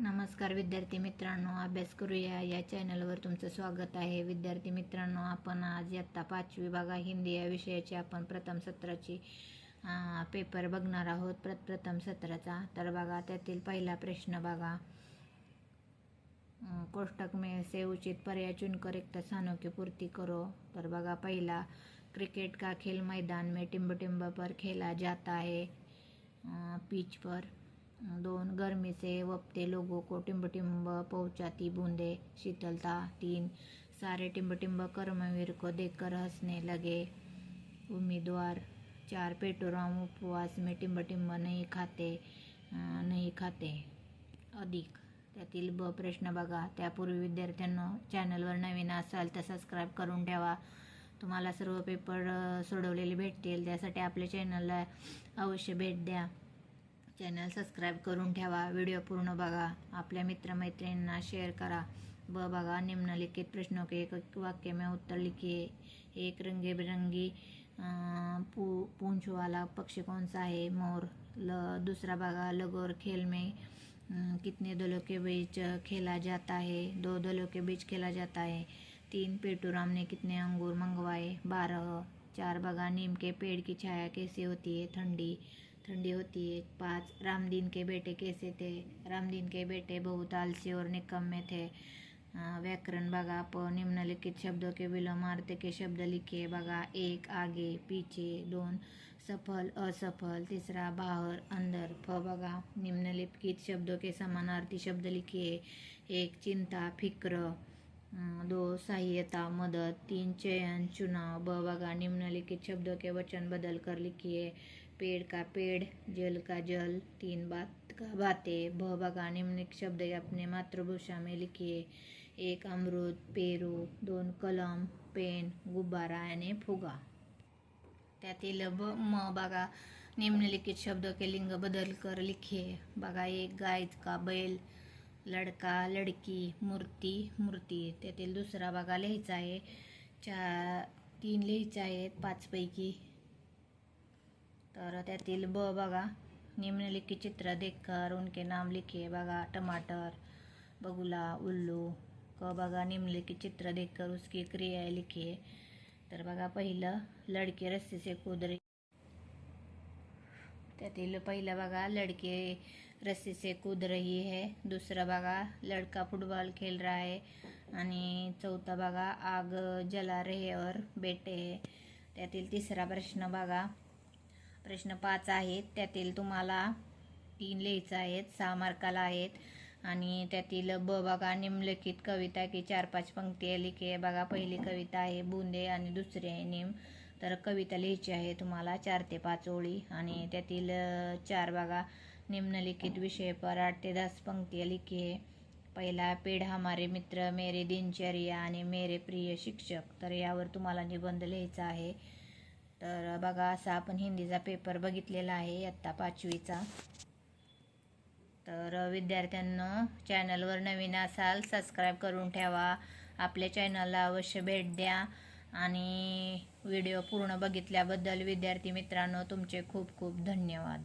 नमस्कार विद्यार्थी मित्रांनो अभ्यास करूया. या चॅनलवर तुमचं स्वागत आहे. विद्यार्थी मित्रांनो आपण आज इयत्ता पाचवी भागा हिंदी या विषयाची आपण प्रथम सत्राची पेपर बघणार आहोत. प्र प्रथम सत्राचा. तर बघा त्यातील पहिला प्रश्न बघा. कोष्टक मे से उचित पर्याय चुनकर एक स्थानों की पूर्ती करो. तर बघा पहिला क्रिकेट का खेल मैदान में टिंब टिंब पर खेला जाता है. पीच पर. दोन गरमीचे वपते लोगो को पौचाती बुंदे शीतलता तीन सारे टिंबटिंब कर्मवीर को देखकर हंसने लगे उम्मीदवार चार पेटोराम उपवास में टिंबटिंब नाही नहीं खाते नाही नहीं खाते. अधिक. त्यातील ब प्रश्न बघा. त्यापूर्वी विद्यार्थ्यांनो चॅनलवर नवीन असाल तर सबस्क्राईब करून ठेवा. तुम्हाला सर्व पेपर सोडवलेले भेटतील. त्यासाठी आपल्या चॅनलला अवश्य भेट द्या. चॅनल सबस्क्राईब करून ठेवा व्हिडिओ पूर्ण बघा आपल्या मित्रमैत्रिणींना शेअर करा ब बघा निम्नलिखित प्रश्नों के एक वाक्य में उत्तर लिखिए. एक रंगे बिरंगी पू पूंछ वाला पक्षी कौन सा है? मोर ल दूसरा बघा लगोर खेल में कितने दलों के बीच खेला जाता है? दो दलों के बीच खेला जाता है। तीन पेटूराम ने कितने अंगूर मंगवाए? बारह। चार बघा नीम के पेड़ की छाया कैसी होती है? ठंडी। ठंडी होती. है पाँच रामदीन के बेटे कैसे थे? रामदीन के बेटे बहुत आलसी और निकम्मे थे. व्याकरण बघा प निम्नलिखित शब्दों के विलोमार्थ के शब्द लिखिए बघा. एक आगे पीछे दोन सफल असफल तीसरा बाहर अंदर फ बघा. निम्नलिखित शब्दों के समानार्थी शब्द लिखिए एक चिंता फिक्र. दो सहायता मदद तीन चयन चुनाव. ब बघा. निम्नलिखित शब्दों के वचन बदल कर लिखिए पेड़ का पेड़ जल का जल तीन बात का बातें ब बघा निम्नलिखित शब्द अपने मातृभाषा में लिखिए। एक अमृत पेरू दोन कलम पेन गुब्बारा आणि फुगा। त्यातील ब म बघा निम्नलिखित शब्द के लिंग बदल कर लिखिए। बघा एक गाय का बैल लडका लडकी मूर्ती मूर्ती। त्यातील दुसरा बघा लिहायचा आहे चार तीन लिहायचे आहेत पाचपैकी तर त्यातील ब बघा. निम्नलिखित चित्र देखकर उनके नाम लिखिए बघा. टमाटर, बगुला, उल्लू. क बघा, निम्नलिखित चित्र देखकर उसकी क्रिया लिखिए तर बघा, पहिलं लडके रस्सी से कूद रही त्यातील पहिलं बघा, लड़के रस्सी से कूद रही है. दुसरं बघा, लड़का फुटबॉल खेल रहा है. आणि चौथा बघा, आग जला रहे और बेटे है. त्यातील तिसरा प्रश्न बघा. प्रश्न पाच आहेत. त्यातील तुम्हाला तीन लिहायचं आहेत सहा मार्काला आहेत. आणि त्यातील ब बघा निम्नलिखित कविता की चार पाच पंक्ती लिखे बघा पहिली कविता आहे बुंदे आणि दुसरी आहे निम. तर कविता लिहायची आहे तुम्हाला चार ते पाच ओळी. आणि त्यातील चार बघा निम्नलिखित विषय पर आठ ते दहा पंक्ती आहे. पहिला पेढ हमारे मित्र मेरे दिनचर्या आणि मेरे प्रिय शिक्षक. तर यावर तुम्हाला निबंध लिहायचा आहे. तर बघा असा आपण हिंदीचा पेपर बघितलेला आहे आत्ता पाचवीचा. तर विद्यार्थ्यांना चॅनलवर नवीन असाल सबस्क्राईब करून ठेवा. आपल्या चॅनलला अवश्य भेट द्या. आणि व्हिडिओ पूर्ण बघितल्याबद्दल विद्यार्थी मित्रांनो तुमचे खूप खूप धन्यवाद.